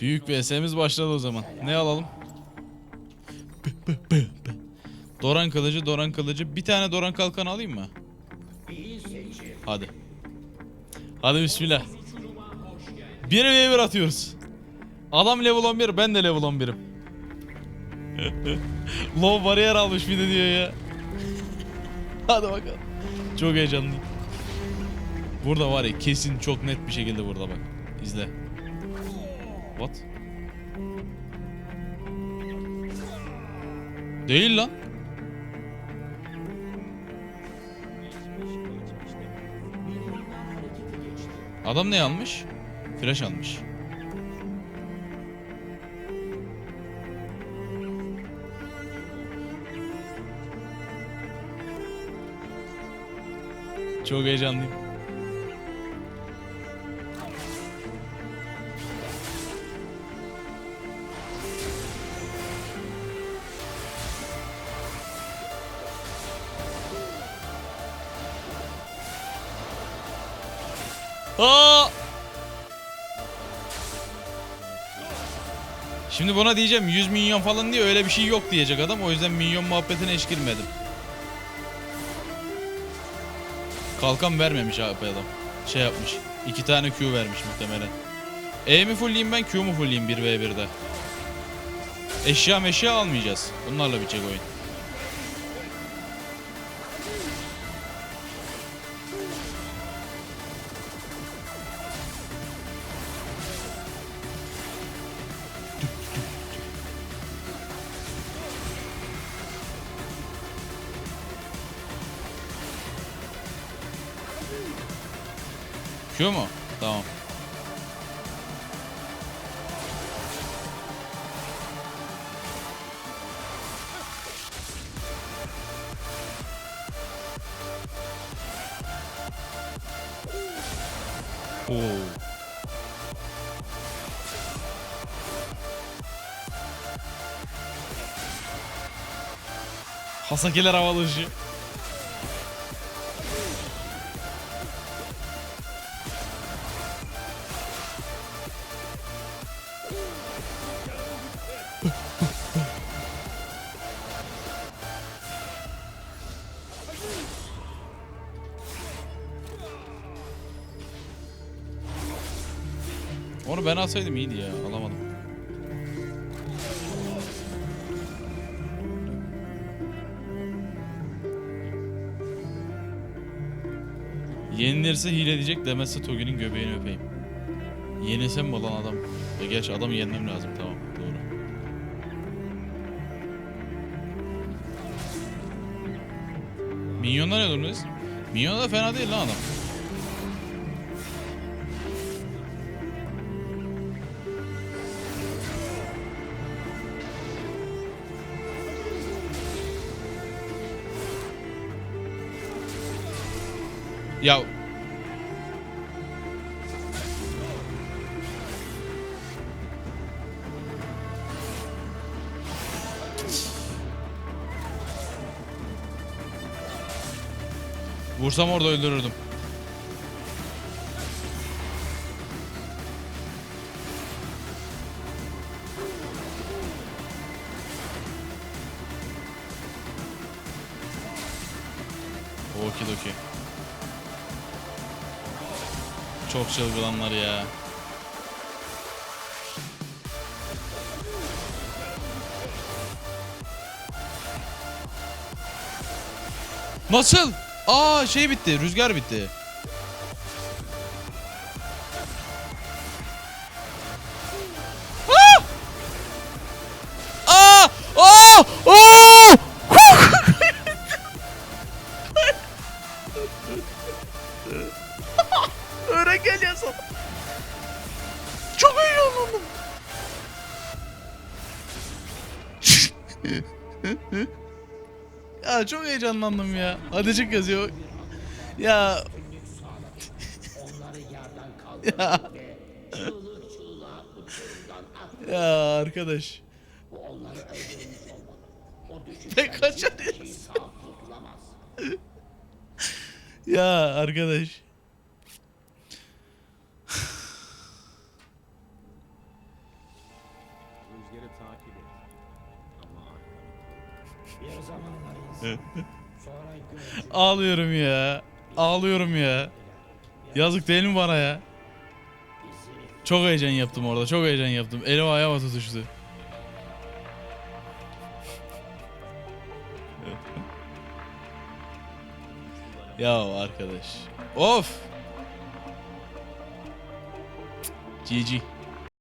Büyük bir esemiz başladı o zaman. Ne alalım? Doran kılıcı, Doran kılıcı. Bir tane Doran kalkan alayım mı? Hadi. Hadi bismillah. 1 ve 1 atıyoruz. Adam level 11, ben de level 11'im. Low bariyer almış bir de diyor ya. Hadi bakalım. Çok heyecanlıyım. Burada var ya kesin çok net bir şekilde burada bak. İzle. What? Değil lan. Adam ne almış? Flash almış. Çok heyecanlıyım. Aa! Şimdi buna diyeceğim 100 milyon falan diye öyle bir şey yok diyecek adam. O yüzden milyon muhabbetine hiç girmedim. Kalkan vermemiş abi adam. Şey yapmış. iki tane Q vermiş muhtemelen. E mi fullleyeyim ben Q mu fullleyeyim 1v1'de? Eşya meşya almayacağız. Bunlarla bitecek oyun. Q mu? Tamam. Oo. Hasakeler havalı Onu ben alsaydım iyiydi ya. Alamadım. Yenilirse hile diyecek demezse Togi'nin göbeğini öpeyim. Yenilsem mi olan adam? E gerçi adamı yenmem lazım tamam doğru. Minyonlar ne durumdayız? Minyonlar fena değil lan adam. Ya Vursam orada öldürürdüm. Okidoki. Çok çılgılanlar ya. Nasıl? Aa şey bitti. Rüzgar bitti. Ya çok heyecanlandım ya. Adicik yazıyor. Ya. ya. ya arkadaş. Ne kaçarıyorsun? ya arkadaş. Bir. Ağlıyorum ya. Ağlıyorum ya. Yazık değil mi bana ya? Çok heyecan yaptım orada. Çok heyecan yaptım. Elim ayağıma tutuştu. ya arkadaş. Of. GG.